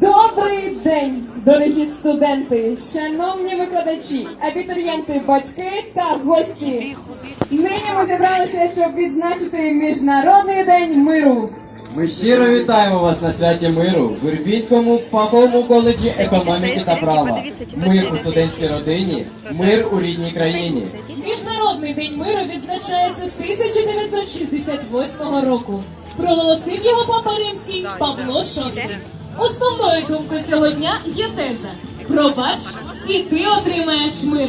Добрий день, дорогі студенти, шановні викладачі, абітурієнти, батьки та гості. Нині ми зібралися, щоб відзначити Міжнародний день миру. Ми щиро вітаємо вас на святі миру в Ірбінському фаховому коледжі економіки та права. Мир у студентській родині, мир у рідній країні. Міжнародний день миру відзначається з 1968 року. Проголосив його папа римський Павло VI. Основною думкою цього дня є теза Пробач, і ти отримаєш мир.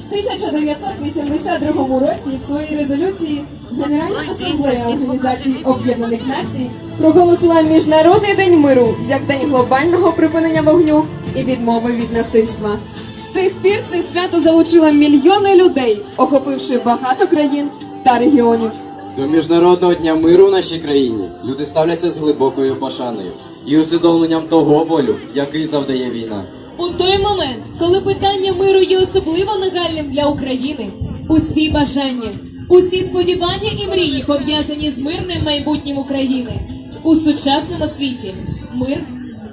В 1982 році в своїй резолюції Генеральна асамблея Організації Об'єднаних Націй проголосила Міжнародний день миру як день глобального припинення вогню і відмови від насильства. З тих пір це свято залучило мільйони людей, охопивши багато країн та регіонів. До Міжнародного дня миру в нашій країні люди ставляться з глибокою пошаною і усвідомленням того болю, який завдає війна. У той момент, коли питання миру є особливо нагальним для України, усі бажання, усі сподівання і мрії пов'язані з мирним майбутнім України. У сучасному світі мир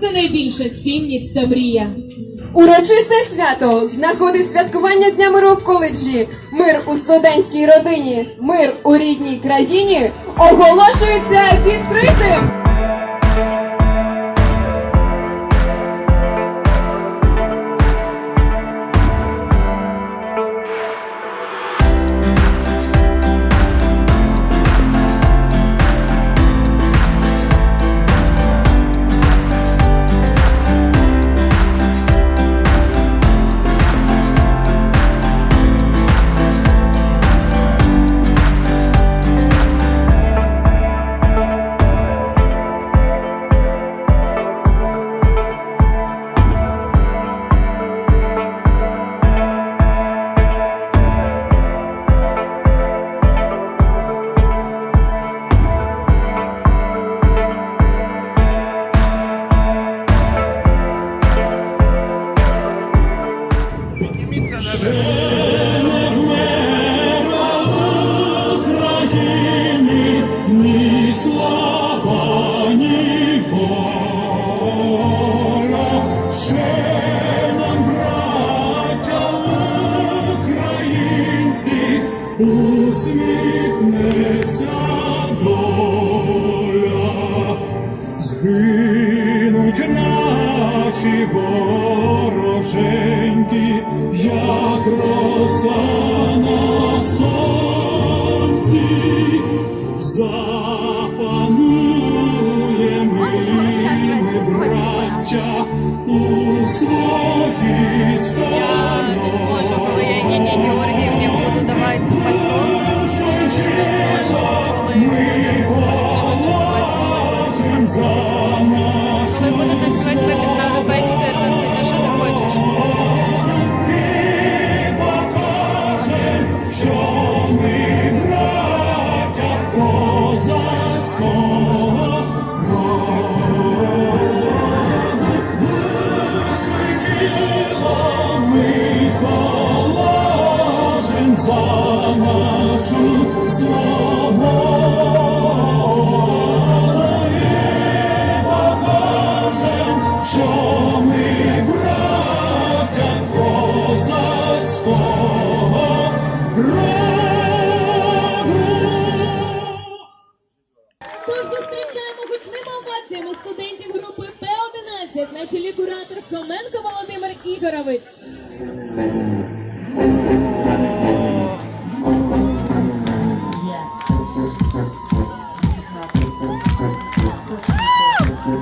це найбільша цінність та мрія. Урочисте свято з нагоди святкування Дня миру в коледжі, мир у студентській родині, мир у рідній країні оголошується відкритим. Роса на сонці, запанує з мого у своїй Є,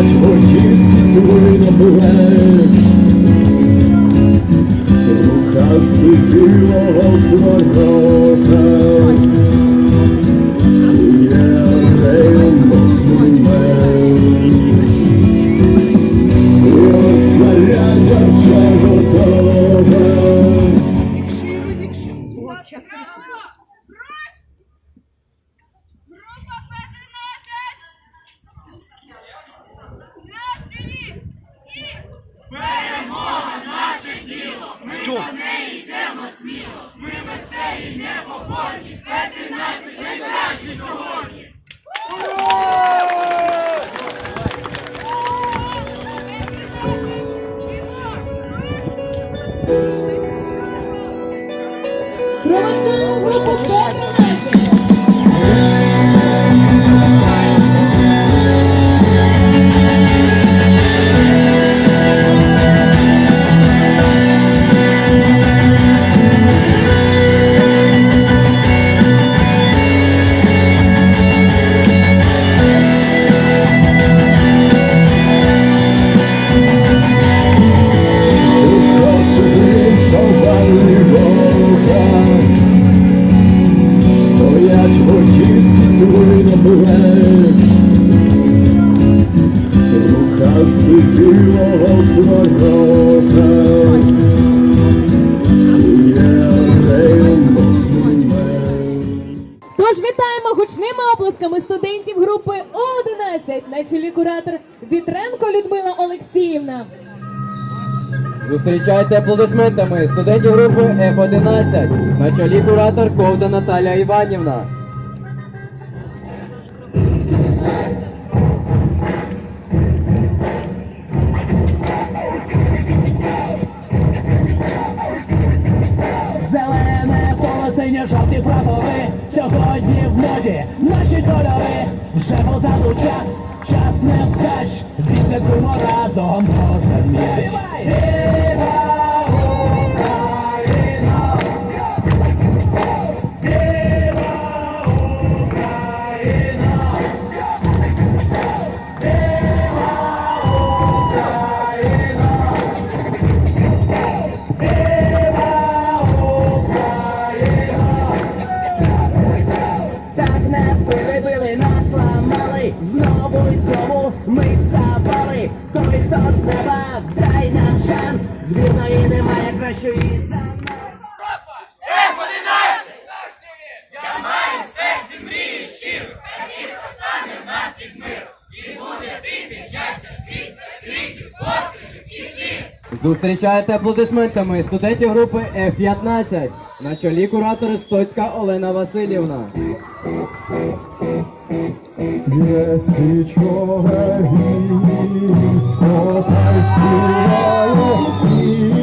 стоять водійські свиноблек. Рука сивілого сворока. Проважаємо групу оплесками студентів групи О11 на чолі куратор Вітренко Людмила Олексіївна. Зустрічайте аплодисментами студентів групи F11 на чолі куратор Ковда Наталя Іванівна. Синє жовті прапори Сьогодні в моді наші кольори. Вже позаду час, час не вдач. Відсвяткуємо разом кожен м'яч Зустрічайте аплодисментами студентів групи F15 на чолі куратори Стоцька Олена Васильівна. Є військо, та й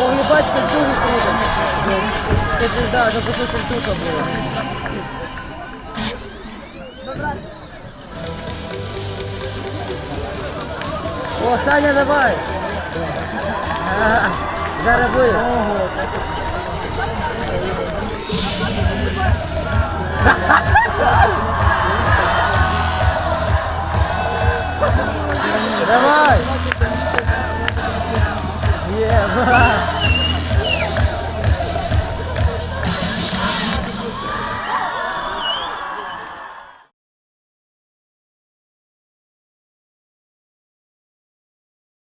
О, ебать, как дуже круто. Кстати, да, запустил штука была. О, Саня, давай. Зараз буде.